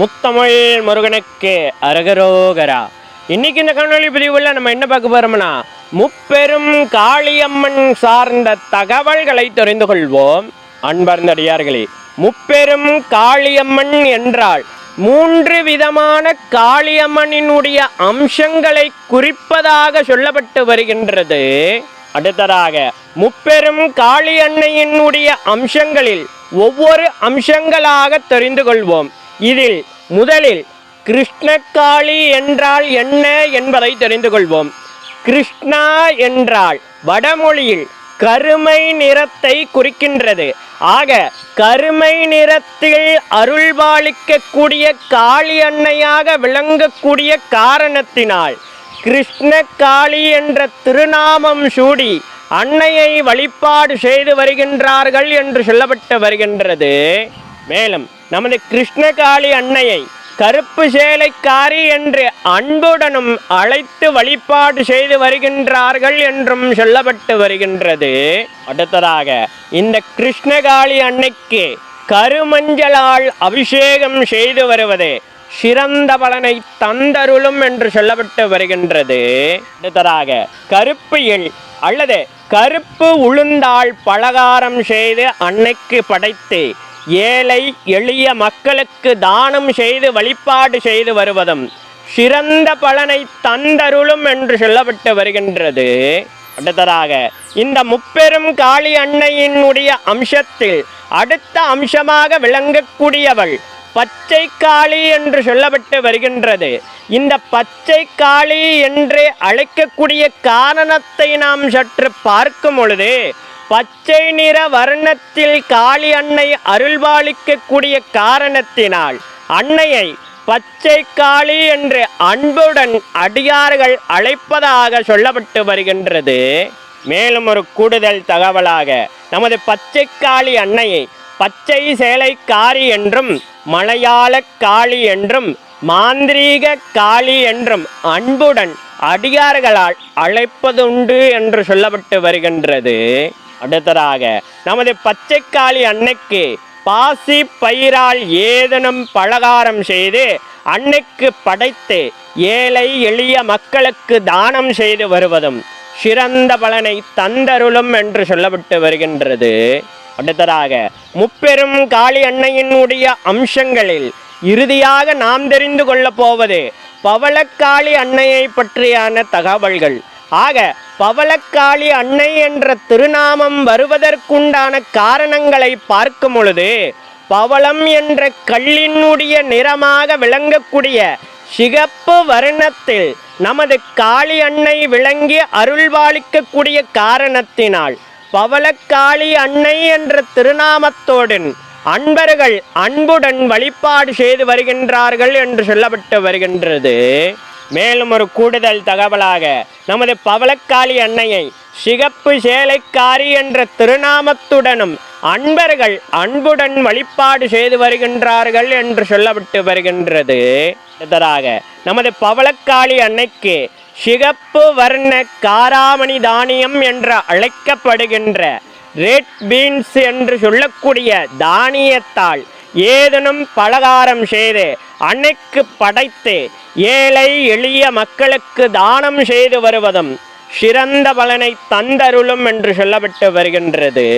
முத்தமிழ் முருகனுக்கு அரகரோகரா. இன்னைக்கு இந்த கண்ணொழி பதிவுல நம்ம என்ன பார்க்க போறோம்னா முப்பெரும் காளியம்மன் சார்ந்த தகவல்களை தெரிந்து கொள்வோம். அன்பர்ந்தடியார்களே முப்பெரும் காளியம்மன் என்றால் மூன்று விதமான காளியம்மனினுடைய அம்சங்களை குறிப்பதாக சொல்லப்பட்டு வருகின்றது. அடுத்ததாக முப்பெரும் காளி அன்னையினுடைய அம்சங்களில் ஒவ்வொரு அம்சங்களாக தெரிந்து கொள்வோம். இதில் முதலில் கிருஷ்ணகாளி என்றால் என்ன என்பதை தெரிந்து கொள்வோம். கிருஷ்ணா என்றால் வடமொழியில் கருமை நிறத்தை குறிக்கின்றது. ஆக கருமை நிறத்தில் அருள்பாலிக்கக்கூடிய காளி அன்னையாக விளங்கக்கூடிய காரணத்தினால் கிருஷ்ண காளி என்ற திருநாமம் சூடி அன்னையை வழிபாடு செய்து வருகின்றார்கள் என்று சொல்லப்பட்டு வருகின்றது. மேலும் நமது கிருஷ்ணகாளி அன்னையை கருப்பு சேலைக்காரி என்று அன்புடனும் அழைத்து வழிபாடு செய்து வருகின்றார்கள் என்றும் சொல்லப்பட்டு வருகின்றது. அடுத்ததாக இந்த கிருஷ்ணகாளி அன்னைக்கு கருமஞ்சளால் அபிஷேகம் செய்து வருவது சிறந்த பலனை தந்தருளும் என்று சொல்லப்பட்டு வருகின்றது. அடுத்ததாக எள் அல்லது கருப்பு உளுந்தால் பலகாரம் செய்து அன்னைக்கு படைத்து ஏழை எளிய மக்களுக்கு தானம் செய்து வழிபாடு செய்து வருவதும் சிறந்த பலனை தந்தருளும் என்று சொல்லப்பட்டு வருகின்றது. அடுத்ததாக இந்த முப்பெரும் காளி அன்னையினுடைய அம்சத்தில் அடுத்த அம்சமாக விளங்கக்கூடியவள் பச்சை காளி என்று சொல்லப்பட்டு வருகின்றது. இந்த பச்சை காளி என்று அழைக்கக்கூடிய காரணத்தை நாம் சற்று பார்க்கும் பொழுது பச்சை நிற வர்ணத்தில் காளி அன்னை அருள்பாலிக்கக்கூடிய காரணத்தினால் அன்னையை பச்சை காளி என்று அன்புடன் அடியார்கள் அழைப்பதாக சொல்லப்பட்டு வருகின்றது. மேலும் ஒரு கூடுதல் தகவலாக நமது பச்சை காளி அன்னையை பச்சை சேலைக்காரி என்றும் மலையாள காளி என்றும் மாந்திரீக காளி என்றும் அன்புடன் அடியார்களால் அழைப்பதுண்டு என்று சொல்லப்பட்டு வருகின்றது. அடுத்ததாக நமது பச்சைக்காளி அன்னைக்கு பாசி பயிரால் ஏதனும் பலகாரம் செய்து அன்னைக்கு படைத்து ஏழை எளிய மக்களுக்கு தானம் செய்து வருவதும் சிறந்த பலனை தந்தருளும் என்று சொல்லப்பட்டு வருகின்றது. அடுத்ததாக முப்பெரும் காளி அன்னையினுடைய அம்சங்களில் இறுதியாக நாம் தெரிந்து கொள்ளப் போவது பவளக்காளி அன்னையை பற்றியான தகவல்கள். ஆக பவளக்காளி அன்னை என்ற திருநாமம் வருவதற்குண்டான காரணங்களை பார்க்கும் பொழுது பவளம் என்ற கல்லினுடைய நிறமாக விளங்கக்கூடிய சிகப்பு வருணத்தில் நமது காளி அன்னை விளங்கி அருள்வாளிக்கக்கூடிய காரணத்தினால் பவளக்காளி அன்னை என்ற திருநாமத்தோடன் அன்பர்கள் அன்புடன் வழிபாடு செய்து வருகின்றார்கள் என்று சொல்லப்பட்டு வருகின்றது. மேலும் ஒரு கூடுதல் தகவலாக நமது பவளக்காளி அன்னையை சிகப்பு சேலைக்காரி என்ற திருநாமத்துடனும் அன்பர்கள் அன்புடன் வழிபாடு செய்து வருகின்றார்கள் என்று சொல்லப்பட்டு வருகின்றது. அடுத்ததாக நமது பவளக்காளி அன்னைக்கு சிகப்பு வர்ண காராமணி தானியம் என்று அழைக்கப்படுகின்ற ரெட் பீன்ஸ் என்று சொல்லக்கூடிய தானியத்தால் ஏதேனும் பலகாரம் செய்து அன்னைக்கு படைத்து ஏழை எளிய மக்களுக்கு தானம் செய்து வருவதும் சிறந்த பலனை தந்தருளும் என்று சொல்லப்பட்டு வருகின்றது.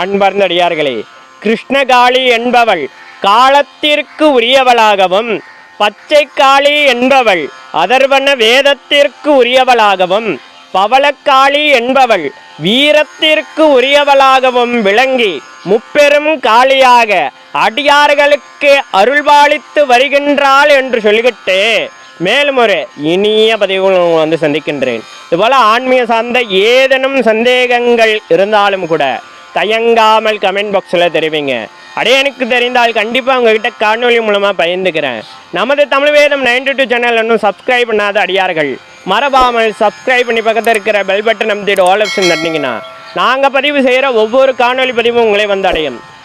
அன்பர்ந்தடியார்களே கிருஷ்ணகாளி என்பவள் காலத்திற்கு உரியவளாகவும் பச்சை காளி என்பவள் அதர்வன வேதத்திற்கு உரியவளாகவும் பவளக்காளி என்பவள் வீரத்திற்கு உரியவளாகவும் விளங்கி முப்பெரும் காளியாக அடியார்களுக்கு அருள்பாலித்து வருகின்றாள் என்று சொல்லிக்கிட்டு மேலும் ஒரு இனிய பதிவுகளும் வந்து சந்திக்கின்றேன். இதுபோல் ஆன்மீக சார்ந்த ஏதேனும் சந்தேகங்கள் இருந்தாலும் கூட தயங்காமல் கமெண்ட் பாக்ஸில் தெரிவிங்க. அடே எனக்கு தெரிந்தால் கண்டிப்பாக உங்ககிட்ட காணொலி மூலமாக பயந்துக்கிறேன் நமது Tamil Vedham ninety two channel இன்னும் சப்ஸ்கிரைப் பண்ணாத அடியார்கள் மறவாமல் சப்ஸ்கிரைப் பண்ணி பக்கத்தில் இருக்கிற பெல் பட்டன் நம்பிட்டு ஆல் ஆப்ஷன் தட்டினீங்கன்னா நாங்கள் பதிவு செய்கிற ஒவ்வொரு காணொலி பதிவும் உங்களை வந்து அடையும்.